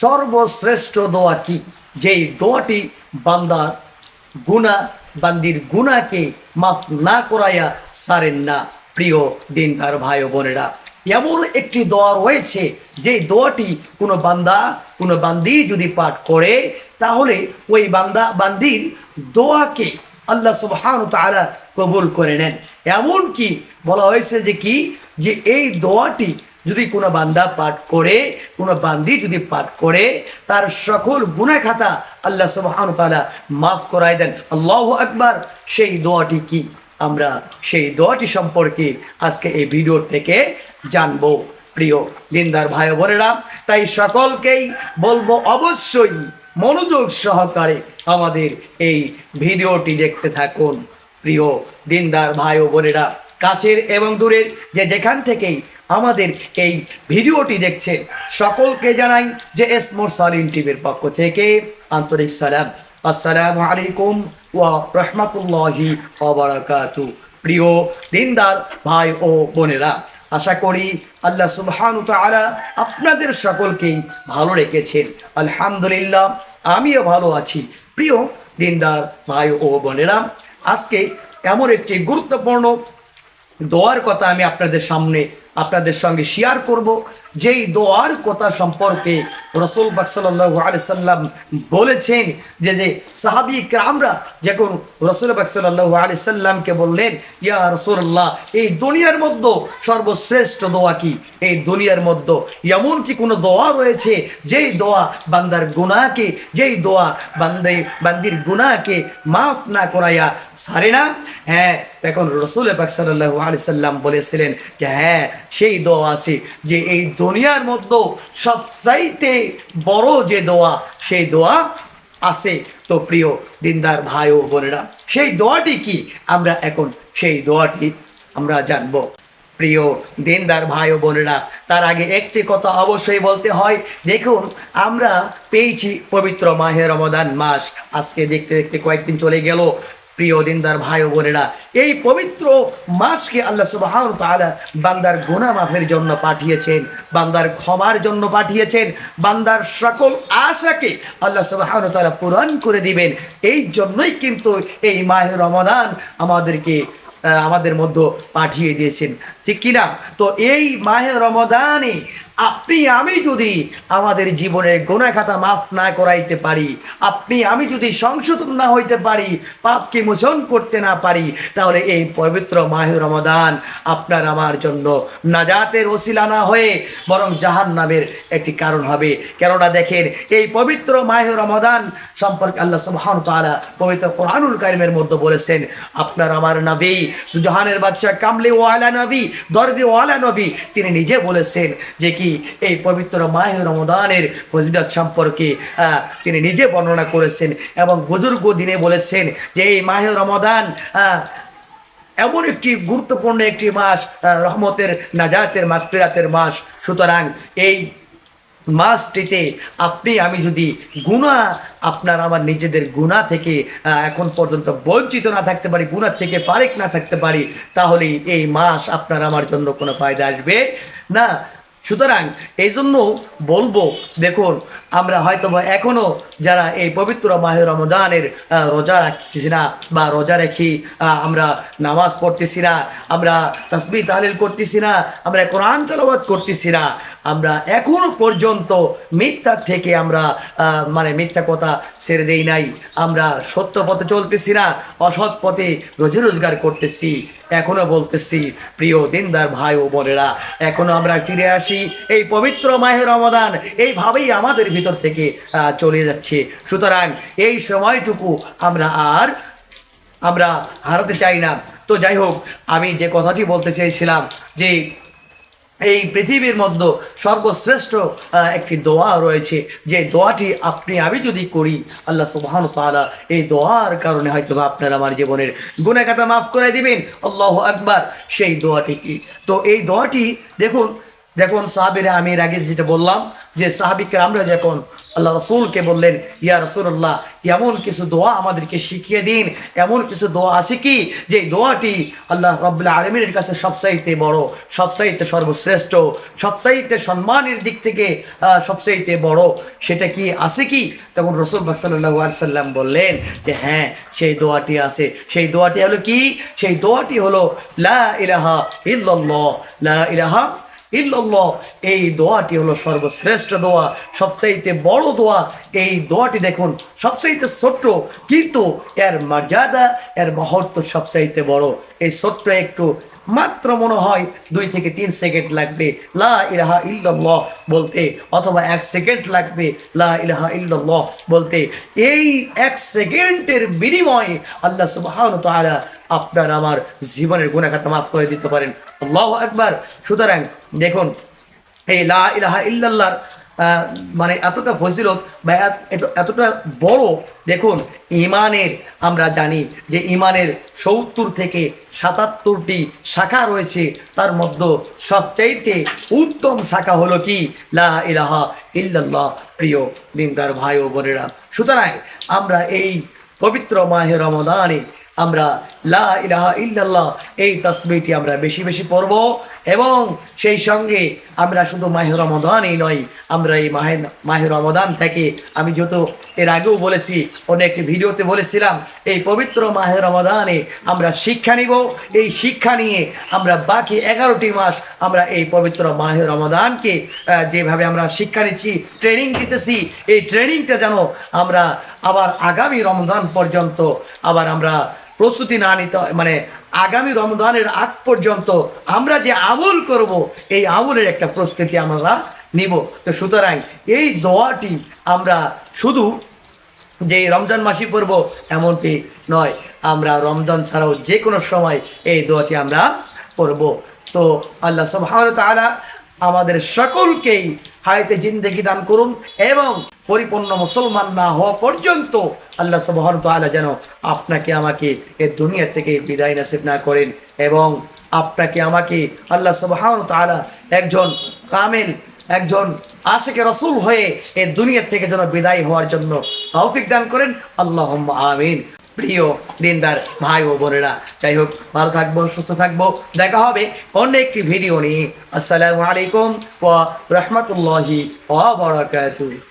সর্বশ্রেষ্ঠ দোয়া কি? যেই দোয়াটি বান্দার গুণা বান্দির গুণাকে মাফ না করাইয়া সারেন না। প্রিয় দিনদার ভাই বোনেরা, এমন একটি দোয়া রয়েছে যে দোয়াটি কোনো বান্দা, কোনো বান্দি যদি পাঠ করে, তাহলে ওই বান্দা, বান্দির দোয়াকে আল্লাহ সুবহান তাআলা কবুল করে নেন। এমন কি বলা হয়েছে যে কি? যে এই দোয়াটি যদি কোনো বান্দা পাঠ করে, কোনো বান্দি যদি পাঠ করে, তার সকল গুনাহ খাতা আল্লাহ সুবহান তাআলা মাফ করাই দেন। আল্লাহ আকবার। সেই দোয়াটি কি? আমরা সেই দোয়াটি সম্পর্কে আজকে এই ভিডিও থেকে জানব। প্রিয় দিনদার ভাই বোনেরা, তাই সকলকেই বলব অবশ্যই মনোযোগ সহকারে আমাদের এই ভিডিওটি দেখতে থাকুন। প্রিয় দিনদার ভাই বোনেরা কাছের এবং দূরের যে যেখান থেকেই আমাদের এই ভিডিওটি দেখছেন, সকলকে জানাই যে এস মোরসালিন টিভির পক্ষ থেকে আন্তরিক সালাম। আসসালামু আলাইকুম ওয়া রহমতুল্লাহি ওবারাকাতু প্রিয় দিনদার ভাই ও বোনেরা, আশা করি আল্লাহ সুবহানু তাআলা আপনাদের সকলকেই ভালো রেখেছেন। আলহামদুলিল্লাহ, আমিও ভালো আছি। প্রিয় দিনদার ভাই ও বোনেরা, আজকে এমন একটি গুরুত্বপূর্ণ দোয়ার কথা আমি আপনাদের সামনে আপনাদের সঙ্গে শেয়ার করব। যেই দোয়ার কথা সম্পর্কে রসুল বাকসাল্লাহ আলিয়াল্লাম বলেছেন, যে যে সাহাবি আমরা যখন রসুল বাকসাল্লাহ আলিয়াল্লামকে বললেন, ইয়া রসুল্লাহ এই দুনিয়ার মধ্যে সর্বশ্রেষ্ঠ দোয়া কি? এই দুনিয়ার মধ্যে এমন কি কোনো দোয়া রয়েছে? যেই দোয়া বান্দার গুণাকে যেই দোয়া বান্দে, বান্দির গুনাহকে মাফ না করাইয়া সারে না? হ্যাঁ এখন রসুল পাক সাল্লাহ আলি সাল্লাম বলেছিলেন যে হ্যাঁ সেই দোয়া আছে যে এই দুনিয়ার মধ্যে সবচাইতে বড় যে দোয়া, সেই দোয়া আছে। তো প্রিয় দিনদার ভাই ও বোনেরা, সেই দোয়াটি কি? আমরা এখন সেই দোয়াটি আমরা জানব। প্রিয় দিনদার ভাই ও বোনেরা, তার আগে একটি কথা অবশ্যই বলতে হয়। দেখুন, আমরা পেয়েছি পবিত্র মাহে রমদান মাস। আজকে দেখতে দেখতে কয়েকদিন চলে গেল। প্রিয় দিনদার ভাই ও বোনেরা, এই পবিত্র মাসকে আল্লাহ সুবাহ তাআলা বান্দার গুনাহ মাফের জন্য পাঠিয়েছেন, বান্দার ক্ষমার জন্য পাঠিয়েছেন, বান্দার সকল আশাকে আল্লাহ সুবাহ তাআলা পূরণ করে দিবেন। এই জন্যই কিন্তু এই মাহের রমদান আমাদেরকে আমাদের মধ্যে পাঠিয়ে দিয়েছেন। ঠিক কিনা? তো এই মাহে রমদানে আপনি, আমি যদি আমাদের জীবনের গোনা খাতা মাফ না করাইতে পারি, আপনি, আমি যদি সংশোধন না হইতে পারি, পাপকে মোচন করতে না পারি, তাহলে এই পবিত্র মাহে রমদান আপনার আমার জন্য নাজাতের ওসিলা না হয়ে বরং জাহান নামের একটি কারণ হবে। কেননা দেখেন, এই পবিত্র মাহে রমদান সম্পর্কে আল্লাহ সুবহান তাআলা পবিত্র কোরআনুল কারিমের মধ্যে বলেছেন, আপনার আমার নবী, জাহানের বাদশাহ কামলি ওয়ালা নবী, দরদি ওয়ালা নবী, তিনি নিজে বলেছেন যে কি এই পবিত্র মাহে রমদানের ফজিলত সম্পর্কে তিনি নিজে বর্ণনা করেছেন এবং বুজুর্গ দিনে বলেছেন যে এই মাহে রমদান এমন একটি গুরুত্বপূর্ণ একটি মাস রহমতের নাজাতের মাগফিরাতের মাস। সুতরাং এই মাসটিতে আপনি, আমি যদি গুণা আপনার আমার নিজেদের গুণা থেকে এখন পর্যন্ত বঞ্চিত না থাকতে পারি গুণার থেকে পারেক না থাকতে পারি তাহলে এই মাস আপনার আমার জন্য কোনো ফায়দা আসবে না। সুতরাং এই জন্য বলব, দেখুন, আমরা হয়তো এখনও যারা এই পবিত্র মাহে রমদানের রোজা রাখতেছি না বা রোজা রেখি আমরা নামাজ পড়তেছি না, আমরা তসবি তাহলিল করতেছি না, আমরা কোরআন তেলাওয়াত করতেছি না, আমরা এখনও পর্যন্ত মিথ্যা থেকে আমরা মানে মিথ্যা কথা ছেড়ে দেই নাই, আমরা সত্য পথে চলতেছি না, অসৎ পথে রোজি রোজগার করতেছি। এখনও বলতেছি, প্রিয় দিনদার ভাই ও বোনেরা, এখনও আমরা ফিরে আসি এই পবিত্র মাহের অবদান এইভাবেই আমাদের ভিতর থেকে চলে যাচ্ছে। সুতরাং এই সময়টুকু আমরা আর, আমরা হারাতে চাই না। তো যাই হোক, আমি যে কথাটি বলতে চেয়েছিলাম যে এই পৃথিবীর মধ্যে সর্বশ্রেষ্ঠ একটি দোয়া রয়েছে। যে দোয়াটি আপনি, আমি যদি করি, আল্লাহ সুবহান তালা এই দোয়ার কারণে হয়তো বা আপনার আমার জীবনের গুণাকাতা মাফ করে দিবেন। আল্লাহ আকবার। সেই দোয়াটি কি? তো এই দোয়াটি, দেখুন দেখুন সাহাবিরা আমি এর আগে যেটা বললাম যে সাহাবিকে আমরা যখন আল্লাহ রসুলকে বললেন ইয়া রসুল্লাহ এমন কিছু দোয়া আমাদেরকে শিখিয়ে দিন এমন কিছু দোয়া আছে কি? যে দোয়াটি আল্লাহ রব্লা আলমীর কাছে সবচাইতে বড় সবচাইতে সর্বশ্রেষ্ঠ সবচাইতে সম্মানের দিক থেকে আহ, সবচাইতে বড় সেটা কি আছে কি? তখন রসুল বাকসাল্লাহ সাল্লাম বললেন যে হ্যাঁ সেই দোয়াটি আছে। সেই দোয়াটি হলো কি? সেই দোয়াটি হলো লা ইলাহা ইল্লাল্লাহ লা ইল্লাল্লাহ, এই দোয়াটি হলো সর্বশ্রেষ্ঠ দোয়া। সবচাইতে বড় দোয়া এই দোয়াটি দেখুন, সবচাইতে ছোট্ট, কিন্তু এর মর্যাদা, এর মহত্ব সবচাইতে বড়। এই ছোট্ট একটু মাত্র মনে হয় দুই থেকে তিন সেকেন্ড লাগবে। লা ইলাহা ইল্লাল্লাহ বলতে, অথবা এক সেকেন্ড লাগবে। লা ইলাহা ইল্লাল্লাহ বলতে, এই এক সেকেন্ডের বিনিময়ে আল্লাহ সুবহানাহু ওয়া তাআলা আপনার আমার জীবনের গুণাখাতা মাফ করে দিতে পারেন। আল্লাহু একবার সুতরাং দেখুন, এই লা ইলাহা ইল্লাল্লাহর মানে এতটা ফজিলত বা এত- এত- এতটা বড়, দেখুন ইমানের আমরা জানি যে ইমানের সত্তর থেকে সাতাত্তরটি শাখা রয়েছে। তার মধ্যে সবচাইতে উত্তম শাখা হলো কি? লা ইলাহা ইল্লাল্লাহ, প্রিয় দিনদার ভাই ও বোনেরা। সুতরাং আমরা এই পবিত্র মাহে রমদানে আমরা লা ইলাহা ইল্লাল্লাহ, এই তসবিটি আমরা বেশি বেশি পড়ব এবং সেই সঙ্গে আমরা শুধু মাহে রমদানই নয় আমরা এই মাহে মাহে রমদান থেকে আমি যত এর আগেও বলেছি, অনেক ভিডিওতে বলেছিলাম, এই পবিত্র মাহে রমদানে আমরা শিক্ষা নিব, এই শিক্ষা নিয়ে আমরা বাকি এগারোটি মাস আমরা এই পবিত্র মাহে রমদানকে যেভাবে আমরা শিক্ষা নিচ্ছি ট্রেনিং দিতেছি, এই ট্রেনিংটা যেন আমরা আবার আগামী রমজান পর্যন্ত আবার আমরা প্রস্তুতি না নিতে মানে আগামী রমজানের আগ পর্যন্ত আমরা যে আমল করব, এই আমলের একটা প্রস্তুতি আমরা নিব। তো সুতরাং এই দোয়াটি আমরা শুধু যে রমজান মাসি পড়ব এমনটি নয়, আমরা রমজান ছাড়াও যে কোনো সময় এই দোয়াটি আমরা পড়ব। তো আল্লাহ ওয়া তাআলা আমাদের সকলকেই হায়াতে জিন্দেগি দান করুন এবং পরিপূর্ণ মুসলমান না হওয়া পর্যন্ত আল্লাহ সুবহান তাআলা যেন আপনাকে আমাকে এ দুনিয়া থেকে বিদায় নাসিব না করেন এবং আপনাকে আমাকে আল্লাহ সুবহান তাআলা একজন কামেল, একজন আশেকে রসুল হয়ে এ দুনিয়া থেকে যেন বিদায় হওয়ার জন্য তৌফিক দান করেন। আল্লাহ আমিন। প্রিয় দিনদার ভাই ও বোনেরা, যাই হোক, ভালো থাকব, সুস্থ থাকব। দেখা হবে অন্য একটি ভিডিও নিয়ে। আসসালামু আলাইকুম ওয়া রহমতুল্লাহি ওয়া বারাকাতুহু।